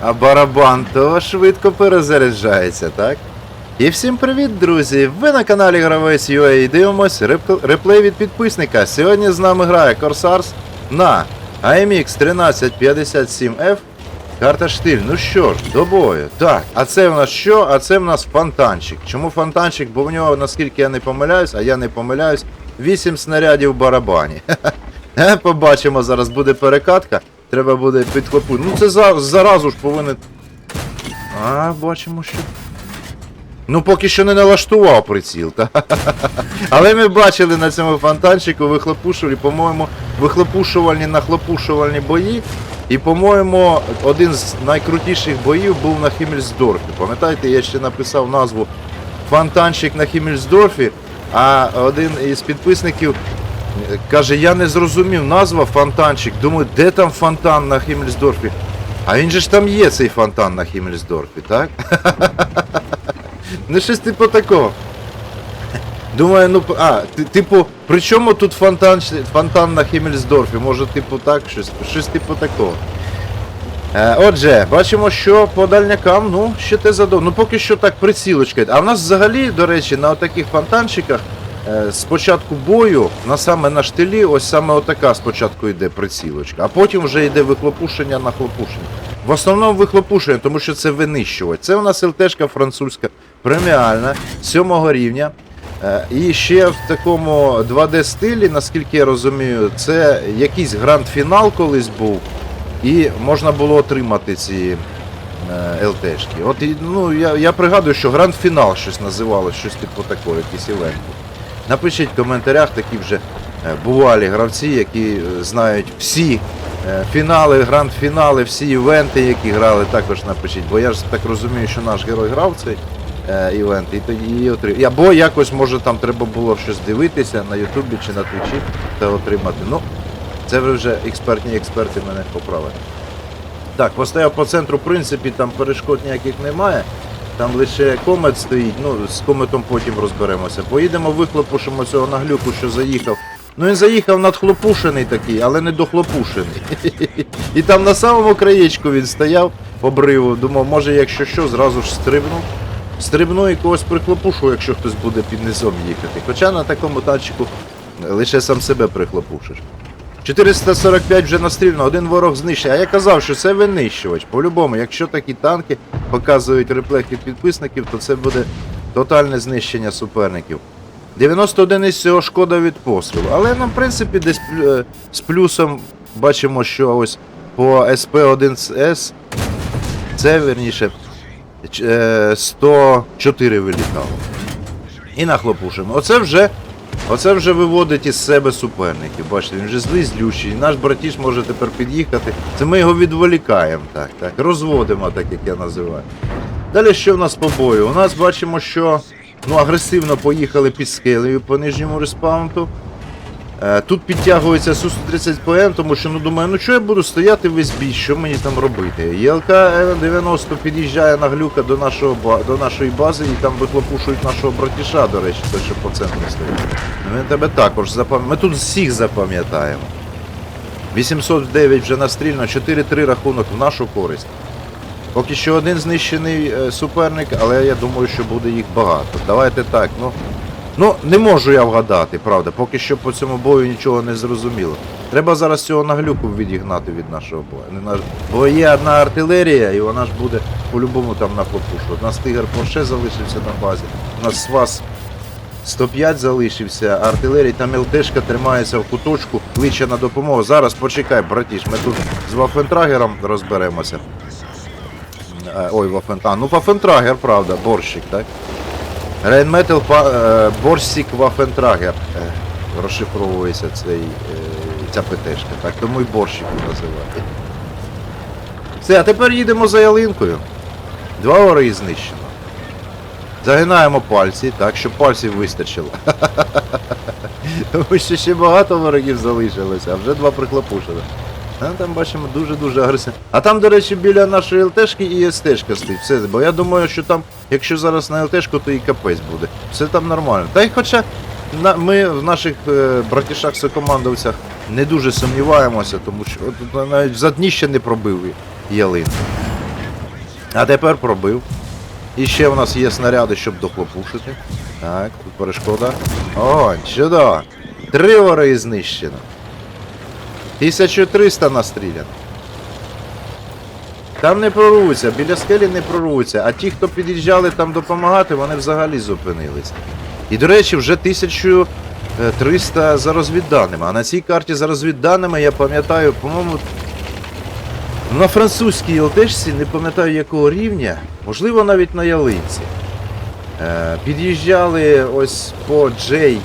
А барабан то швидко перезаряджається, так? І всім привіт, друзі! Ви на каналі Гравець UA і дивимось реп- реплей від підписника. Сьогодні з нами грає Corsars на AMX 1357F. Карта штиль. Ну що ж, до бою. Так, а це в нас що? А це в нас фонтанчик. Чому фонтанчик? Бо в нього, наскільки я не помиляюсь, а я не помиляюсь, 8 снарядів в барабані. Побачимо, зараз буде перекатка. Треба буде підхлопути. Ну це за, заразу ж повинен. А, бачимо, що. Ну, поки що не налаштував приціл, та? Але ми бачили на цьому фонтанчику вихлопушувальні, по-моєму, вихлопушувальні нахлопушувальні бої. І, по-моєму, один з найкрутіших боїв був на Хіммельсдорфі. Пам'ятаєте, я ще написав назву Фонтанчик на Хіммельсдорфі, а один із підписників каже, я не зрозумів назва фонтанчик. Думаю, де там фонтан на Хіммельсдорфі? А він же ж там є цей фонтан на Хіммельсдорфі, так? Ну щось типу такого. Думаю, ну а, типу, при чому тут фонтан, фонтан на Хіммельсдорфі? Може, типу так, щось, щось типу такого. Е, отже, бачимо, що по дальнякам, ну, ще те задов. Ну поки що так прицілочка. А в нас взагалі, до речі, на отаких фонтанчиках з початку бою, на саме на штилі, ось саме отака спочатку йде прицілочка, а потім вже йде вихлопушення на хлопушення. В основному вихлопушення, тому що це винищувач. Це у нас ЛТшка французька, преміальна, сьомого рівня. Е, І ще в такому 2D стилі, наскільки я розумію, це якийсь гранд-фінал колись був, і можна було отримати ці е, ЛТшки. От ну, я, я пригадую, що гранд-фінал щось називалось, щось типу такого, якийсь івент. Напишіть в коментарях такі вже е, бувалі гравці, які е, знають всі е, фінали, гранд-фінали, всі івенти, які грали, також напишіть. Бо я ж так розумію, що наш герой грав цей івент і тоді і отримав. Або якось може там треба було щось дивитися на Ютубі чи на Твічі та отримати. Ну, це вже експертні експерти мене поправили. Так, поставив по центру, в принципі, там перешкод ніяких немає. Там лише комет стоїть, ну з кометом потім розберемося. Поїдемо, вихлопушимо цього наглюку, що заїхав. Ну він заїхав надхлопушений такий, але не дохлопушений. І там на самому краєчку він стояв, обриву, думав, може, якщо що, зразу ж стрибнув. Стрибну і когось прихлопушу, якщо хтось буде під низом їхати. Хоча на такому танчику лише сам себе прихлопушиш. 445 вже настрільно, один ворог знищений. А я казав, що це винищувач. По-любому, якщо такі танки показують реплех від підписників, то це буде тотальне знищення суперників. 91 із цього шкода від пострілу. Але нам, в принципі, десь е, з плюсом бачимо, що ось по СП-1С це верніше е, 104 вилітало. І нахлопушимо. Оце вже Оце вже виводить із себе суперників. Бачите, він вже злий злющий. Наш братіш може тепер під'їхати. Це ми його відволікаємо, так, так. Розводимо, так як я називаю. Далі що в нас по бою? У нас бачимо, що ну, агресивно поїхали під скелею по нижньому респаунту. Е, Тут підтягується Су-130 ПМ, тому що ну думаю, ну що я буду стояти весь бій, що мені там робити? ЄЛК 90 під'їжджає на глюка до, нашого, до нашої бази і там вихлопушують нашого братіша, до речі, той, що по центру стоїть. Ну, Ми тебе також запам'ятаємо. Ми тут всіх запам'ятаємо. 809 вже настрільно, 4-3 рахунок в нашу користь. Поки що один знищений е, суперник, але я думаю, що буде їх багато. Давайте так, ну. Ну, не можу я вгадати, правда, поки що по цьому бою нічого не зрозуміло. Треба зараз цього наглюку відігнати від нашого бою. Бо є одна артилерія, і вона ж буде по-любому там на попушу. У нас тигр Порше залишився на базі, у нас Свас 105 залишився, артилерія там ЛТшка тримається в куточку, кличе на допомогу. Зараз почекай, братіш, ми тут з Вафентрагером розберемося. Е, Ой, Вафентан. Ну, Вафентрагер, правда, борщик, так? Рейнметал Борсік Вафентрагер розшифровується цей, е, ця ПТшка, так, тому і борщик називають. Все, а тепер їдемо за ялинкою. Два вороги знищено. Загинаємо пальці, так, щоб пальців вистачило. Тому що ще багато ворогів залишилося, а вже два прихлопушили. А там бачимо дуже-дуже агресивно. А там, до речі, біля нашої ЛТшки і СТшка стоїть. Все, бо я думаю, що там, якщо зараз на ЛТшку, то і капець буде. Все там нормально. Та й хоча на, ми в наших е, братішах сокомандовцях не дуже сумніваємося, тому що от, навіть за дні ще не пробив ялинку. А тепер пробив. І ще у нас є снаряди, щоб дохлопушити. Так, тут перешкода. О, чудово. Три вори знищено. 1300 настріляно. Там не прорвуться, біля скелі не прорвуться, а ті, хто під'їжджали там допомагати, вони взагалі зупинились. І, до речі, вже 1300 за розвідданими. А на цій карті за розвідданими, я пам'ятаю, по-моєму, на французькій ЛТшці, не пам'ятаю якого рівня, можливо навіть на ялинці. Е, під'їжджали ось по J,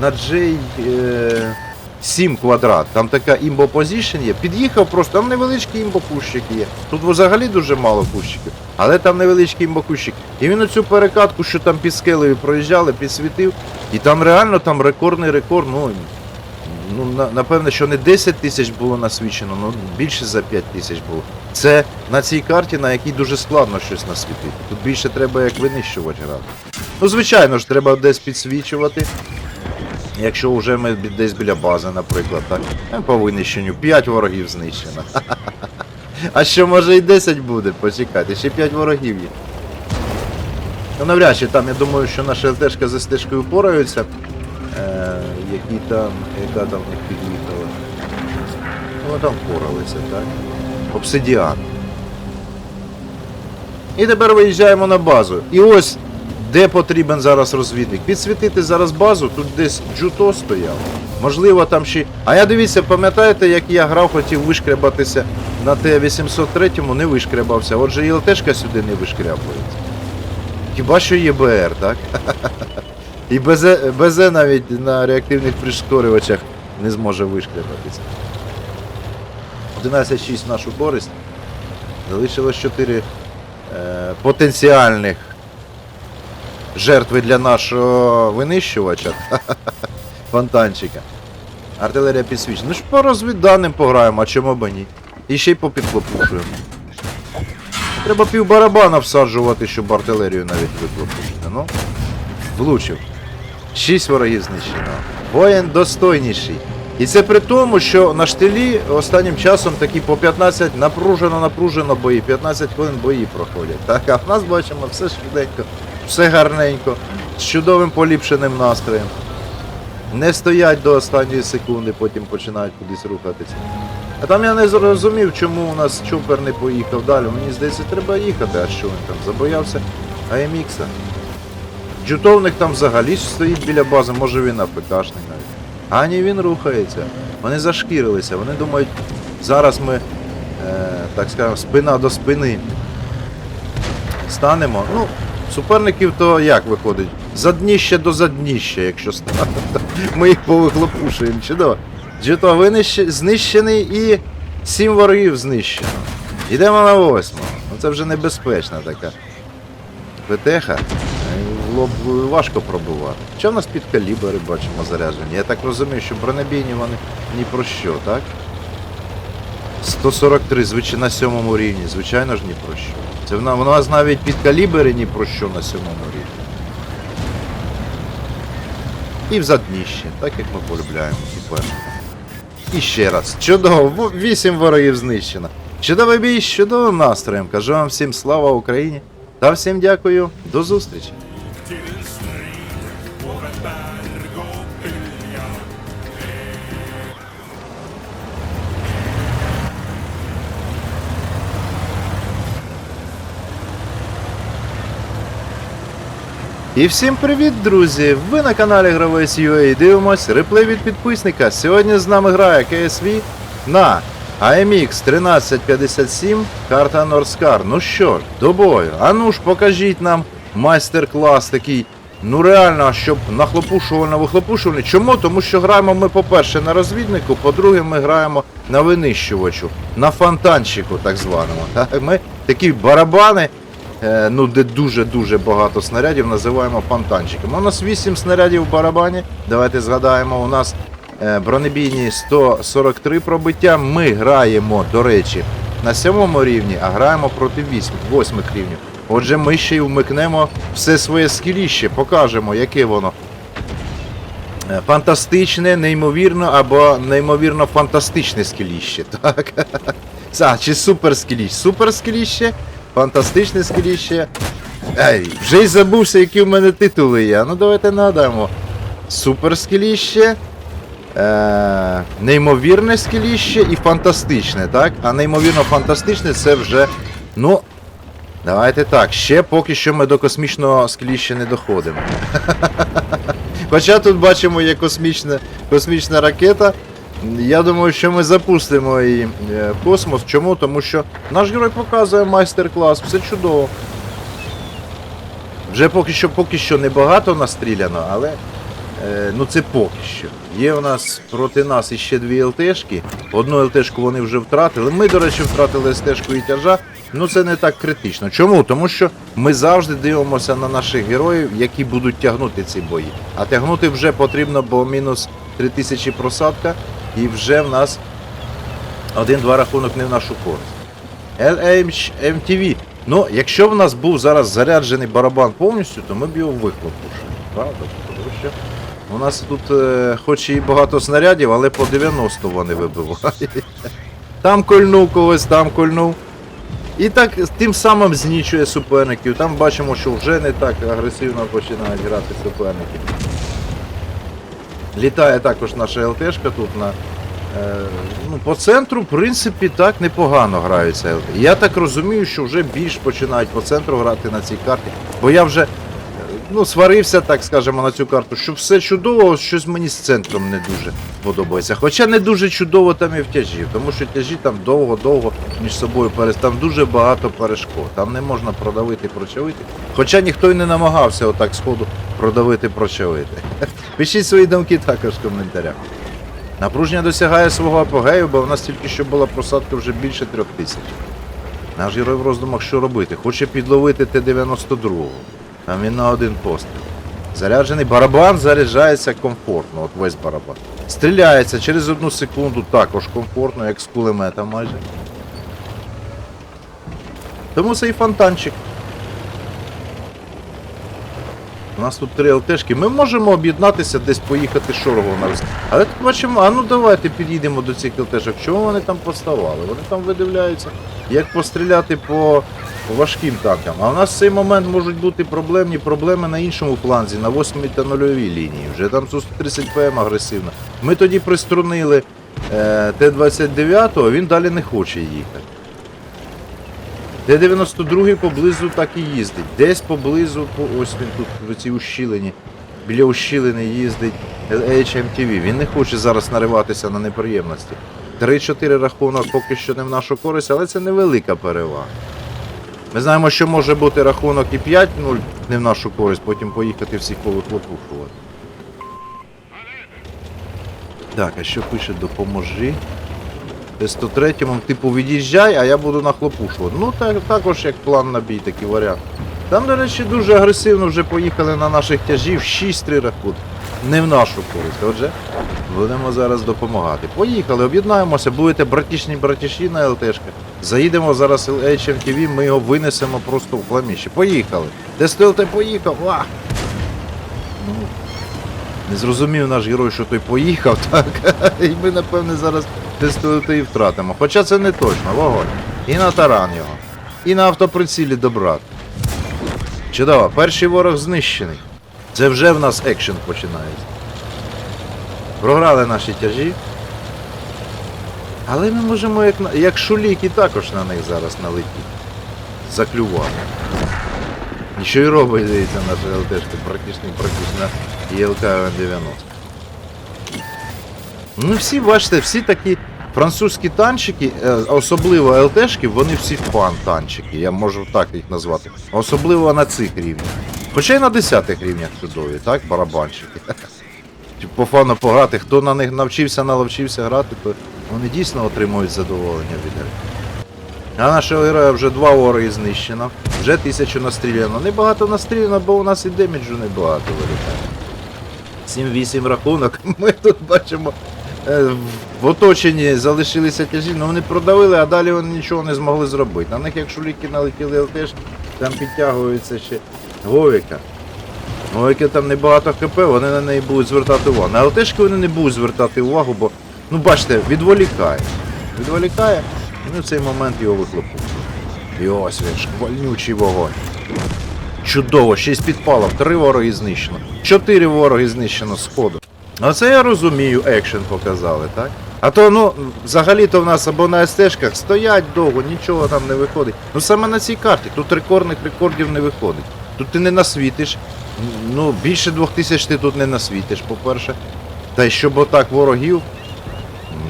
на J е, 7 квадрат. Там така імбо позішн є. Під'їхав просто, там невеличкий імбо кущик є. Тут взагалі дуже мало кущиків, але там невеличкий імбо кущик. І він оцю перекатку, що там під скелею проїжджали, підсвітив. І там реально там рекордний рекорд, ну, ну на, напевне, що не 10 тисяч було насвічено, ну більше за 5 тисяч було. Це на цій карті, на якій дуже складно щось насвітити. Тут більше треба як винищувати грати. Ну, звичайно ж, треба десь підсвічувати. Якщо вже ми десь біля бази, наприклад, так. По винищенню 5 ворогів знищено. А що може і 10 буде? Почекайте, ще 5 ворогів є. Ну навряд чи там, я думаю, що наша ЛТшка з СТшкою впораються. Е, які там, яка там в них. Ну, там впоралися, так? Обсидіан. І тепер виїжджаємо на базу. І ось де потрібен зараз розвідник. Підсвітити зараз базу, тут десь джуто стояв. Можливо, там ще. А я дивіться, пам'ятаєте, як я грав, хотів вишкрябатися на Т-803, не вишкрябався. Отже, і ЛТшка сюди не вишкрябується. Хіба що ЄБР, так? І БЗ, БЗ навіть на реактивних прискорювачах не зможе вишкрябатися. 11-6 нашу користь. Залишилось 4 е, потенціальних жертви для нашого винищувача. Фонтанчика. Артилерія підсвічена. Ну ж по розвідданим пограємо, а чому б ні? І ще й попідхлопушуємо. Треба пів барабана всаджувати, щоб артилерію навіть вихлопушити. Ну, влучив. Шість ворогів знищено. Воїн достойніший. І це при тому, що на штилі останнім часом такі по 15 напружено, напружено бої, 15 хвилин бої проходять. Так, а в нас бачимо все швиденько, все гарненько, з чудовим поліпшеним настроєм. Не стоять до останньої секунди, потім починають кудись рухатися. А там я не зрозумів, чому у нас чупер не поїхав далі. Мені здається, треба їхати, а що він там забоявся АМХа. Джутовник там взагалі стоїть біля бази, може він АПКшник навіть. А ні, він рухається. Вони зашкірилися, вони думають, зараз ми, е, так скажемо, спина до спини станемо. Ну, суперників то як виходить? Задніще до задніща, якщо. Ми їх повихлопушуємо. Чудово. Винищ... знищений і сім ворогів знищено. Йдемо на восьму. Ну це вже небезпечна така. ПТХ. Важко пробувати. Що в нас під калібри бачимо заряджені? Я так розумію, що бронебійні вони ні про що, так? 143, звичайно, на сьомому рівні, звичайно ж ні про що. Це в нас навіть під калібри ні про що на сьомому рівні. І в задніще, так як ми полюбляємо тепер. І ще раз. Чудово, во- вісім ворогів знищено. Чудовий бій чудовим настроєм. Кажу вам всім слава Україні. Та всім дякую. До зустрічі. І всім привіт, друзі! Ви на каналі Гравець UA дивимось реплей від підписника. Сьогодні з нами грає KSV на AMX 1357, карта Норскар. Ну що ж, до бою. А ж покажіть нам майстер-клас такий. Ну реально, щоб нахлопушувально вихлопушувальний. Чому? Тому що граємо ми, по-перше, на розвіднику, по-друге, ми граємо на винищувачу, на фонтанчику, так званому. Ми такі барабани ну, де дуже-дуже багато снарядів, називаємо фонтанчиком. У нас 8 снарядів в барабані. Давайте згадаємо, у нас е, бронебійні 143 пробиття. Ми граємо, до речі, на 7 рівні, а граємо проти 8, 8 рівнів. Отже, ми ще й вмикнемо все своє скіліще, покажемо, яке воно. Е, Фантастичне, неймовірно або неймовірно фантастичне скіліще. Так. А, чи супер скіліще? Фантастичне скеліще. Ей, вже й забувся, які в мене титули є. Ну давайте нагадаємо. Супер скеліще. Е, неймовірне скеліще і фантастичне, так? А неймовірно фантастичне це вже. Ну. Давайте так. Ще поки що ми до космічного скеліща не доходимо. Хоча тут бачимо є космічна, космічна ракета. Я думаю, що ми запустимо її е, в космос. Чому? Тому що наш герой показує майстер-клас, все чудово. Вже поки що поки що небагато настріляно, але е, ну це поки що. Є у нас проти нас іще дві ЛТшки. Одну ЛТшку вони вже втратили. Ми, до речі, втратили СТшку і тяжа. Ну це не так критично. Чому? Тому що ми завжди дивимося на наших героїв, які будуть тягнути ці бої. А тягнути вже потрібно, бо мінус 3000 просадка, і вже в нас один-два рахунок не в нашу користь. LMTV. Ну, якщо в нас був зараз заряджений барабан повністю, то ми б його вихлопушили. Правда? Тому що у нас тут е, хоч і багато снарядів, але по 90 вони вибивають. Там кольнув когось, там кольнув. І так тим самим знічує суперників. Там бачимо, що вже не так агресивно починають грати суперники. Літає також наша ЛТшка тут на. Е, ну, по центру, в принципі, так непогано граються Я так розумію, що вже більш починають по центру грати на цій карті. Бо я вже е, ну, сварився, так скажемо, на цю карту, що все чудово, щось мені з центром не дуже подобається. Хоча не дуже чудово там і в тяжі, тому що тяжі там довго-довго між собою перес... Там дуже багато перешкод. Там не можна продавити, прочавити. Хоча ніхто й не намагався отак сходу продавити, прочавити. Пишіть свої думки також в коментарях. Напруження досягає свого апогею, бо в нас тільки що була просадка вже більше трьох тисяч. Наш герой в роздумах що робити? Хоче підловити Т-92. Там він на один постріл. Заряджений барабан заряджається комфортно, от весь барабан. Стріляється через одну секунду також комфортно, як з кулемета майже. Тому це і фонтанчик. У нас тут три ЛТшки. Ми можемо об'єднатися, десь поїхати шорогом на Але тут бачимо, а ну давайте підійдемо до цих ЛТшок. Чому вони там поставали? Вони там видивляються, як постріляти по важким танкам. А у нас в цей момент можуть бути проблемні проблеми на іншому фланзі, на 8 та 0 лінії. Вже там Су 130 ПМ агресивно. Ми тоді приструнили е, Т-29, а він далі не хоче їхати. Т-92 поблизу так і їздить. Десь поблизу, ось він тут в цій ущілині, біля ущілини їздить HMTV. Він не хоче зараз нариватися на неприємності. 3-4 рахунок поки що не в нашу користь, але це невелика перевага. Ми знаємо, що може бути рахунок і 5-0 не в нашу користь, потім поїхати всіх повихлопушувати. Так, а що пише допоможи? Т-103, типу від'їжджай, а я буду нахлопушувати. Ну так, також як план на бій, такий варіант. Там, до речі, дуже агресивно вже поїхали на наших тяжів 6-3 рахунки. Не в нашу користь. Отже, будемо зараз допомагати. Поїхали, об'єднаємося, будете братішні братіші на ЛТшка. Заїдемо зараз HMTV, ми його винесемо просто в хламіще. Поїхали. Де СТЛТ поїхав? А! Ну, не зрозумів наш герой, що той поїхав, так. І ми, напевне, зараз ТСТЛТ і втратимо. Хоча це не точно, вогонь. І на таран його. І на автоприцілі добрати. Чудово, перший ворог знищений. Це вже в нас екшен починається. Програли наші тяжі. Але ми можемо як, як шуліки також на них зараз налетіти. Заклювати. І й робить, здається, наша ЛТшка, практично, практично і ЛК 90 Ну всі, бачите, всі такі французькі танчики, е, особливо ЛТшки, вони всі фан-танчики, я можу так їх назвати. Особливо на цих рівнях. Хоча й на 10 рівнях чудові, так, барабанщики. По фану пограти, хто на них навчився, наловчився грати, то вони дійсно отримують задоволення від гри. А нашого героя вже два вороги знищено, вже тисячу настріляно. Небагато настріляно, бо у нас і деміджу небагато вилітає. 7-8 рахунок. Ми тут бачимо в оточенні залишилися тяжі, але вони продавили, а далі вони нічого не змогли зробити. На них, якщо ліки налетіли ЛТшки, там підтягується ще Говіка. Говіки там небагато ХП, вони на неї будуть звертати увагу. На ЛТшки вони не будуть звертати увагу, бо, ну бачите, відволікає. Відволікає, і ми в цей момент його вихлопуємо. І ось він, шквальнючий вогонь. Чудово, ще й з підпалом. Три вороги знищено. Чотири вороги знищено з ходу. Оце я розумію, екшен показали, так? А то, ну, взагалі-то в нас або на СТшках стоять довго, нічого там не виходить. Ну саме на цій карті, тут рекордних рекордів не виходить. Тут ти не насвітиш. Ну, більше двох тисяч ти тут не насвітиш, по-перше. Та й щоб отак ворогів.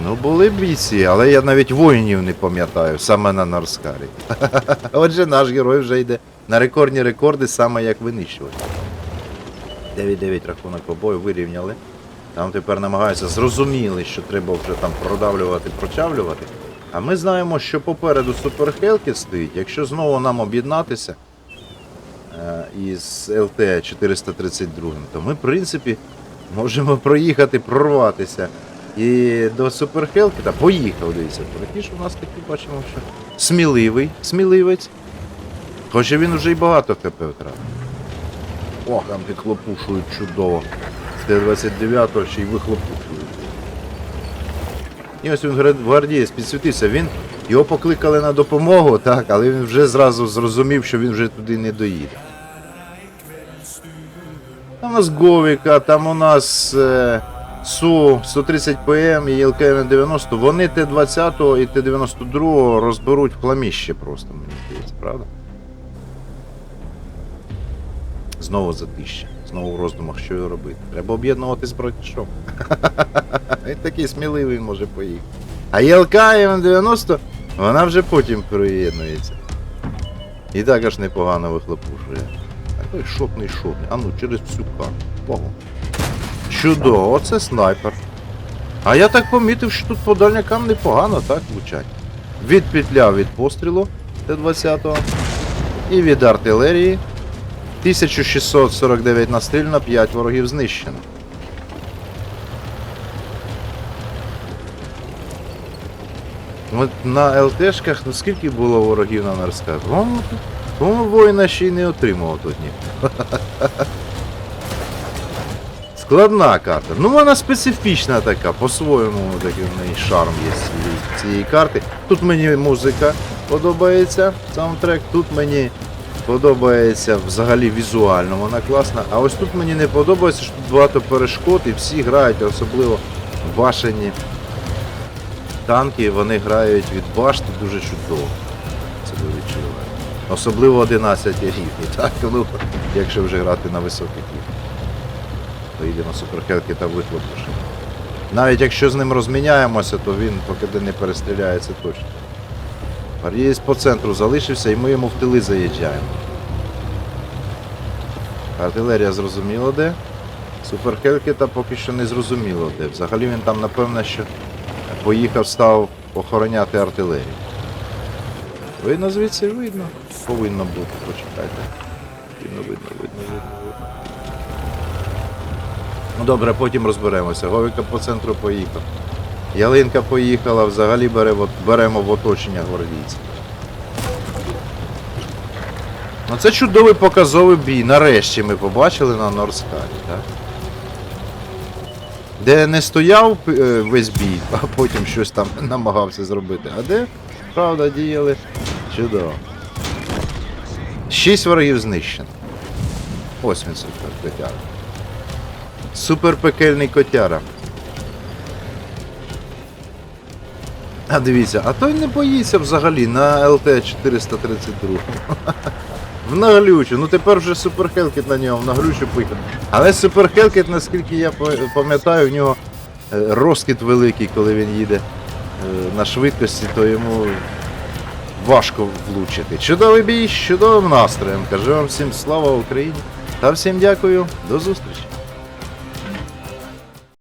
Ну, були бійці, але я навіть воїнів не пам'ятаю, саме на Норскарі. Отже, наш герой вже йде на рекордні рекорди, саме як винищувач. 9-9 рахунок побою вирівняли. Там тепер намагаються, зрозуміли, що треба вже там продавлювати, прочавлювати. А ми знаємо, що попереду Супер Хелкіт стоїть. Якщо знову нам об'єднатися е, із ЛТ 432, то ми, в принципі, можемо проїхати, прорватися. І до Супер Хелкіта поїхав, дивіться. Такі у нас такі бачимо, що сміливий, сміливець. Хоча він вже й багато ХП втратив. Ох, там підхлопушують чудово. З Т-29 ще й вихлопушують. І ось він гвардієць підсвітився. Він його покликали на допомогу, так, але він вже зразу зрозумів, що він вже туди не доїде. Там у нас Говіка, там у нас е, Су 130 ПМ і ЛКМ 90. Вони Т-20 і Т-92 розберуть в хламіще просто, мені здається, правда? Знову затища. Знову в роздумах, що робити. Треба об'єднувати з братішом. Він такий сміливий може поїхати. А ЄЛК М90, вона вже потім приєднується. І також непогано вихлопушує. Такий шотний шотний. А ну через всю карту. Ого. Чудово, оце снайпер. А я так помітив, що тут по дальнякам непогано так влучать. Відпетляв від пострілу Т-20 і від артилерії. 1649 настрільно, 5 ворогів знищено. От на ЛТшках, ну скільки було ворогів на Нарсках? По-моєму, по-моєму, воїна ще й не отримував тут ні. Складна карта. Ну вона специфічна така, по-своєму такий в неї шарм є цієї карти. Тут мені музика подобається, саундтрек, тут мені подобається взагалі візуально, вона класна. А ось тут мені не подобається, що тут багато перешкод і всі грають, особливо башені танки, вони грають від башти дуже чудово. Це ви відчуваєте. Особливо 11 рівні, так? Ну, якщо вже грати на високих рівнях. Поїдемо суперхелки та вихлопушимо. Навіть якщо з ним розміняємося, то він поки не перестріляється точно. Ар'єць по центру залишився і ми йому в тили заїжджаємо. Артилерія зрозуміло де. Суперхелкіта поки що не зрозуміло де. Взагалі він там, напевно, що поїхав, став охороняти артилерію. Видно звідси видно. Повинно бути, почекайте. Видно, видно, видно, видно. Ну добре, потім розберемося. Говіка по центру поїхав. Ялинка поїхала, взагалі бере, беремо в оточення гвардійців. Ну це чудовий показовий бій. Нарешті ми побачили на Норскалі, так? Де не стояв е, весь бій, а потім щось там намагався зробити. А де, правда, діяли чудово. Шість ворогів знищено. Ось він супер котяра. Супер пекельний котяра. А дивіться, а той не боїться взагалі на ЛТ 432. В наглючу. Ну тепер вже Супер Хелкіт на нього в наглючу поїхав. Але Супер Хелкіт, наскільки я пам'ятаю, в нього е, розкид великий, коли він їде е, на швидкості, то йому важко влучити. Чудовий бій з чудовим настроєм. Кажу вам всім слава Україні. Та всім дякую. До зустрічі.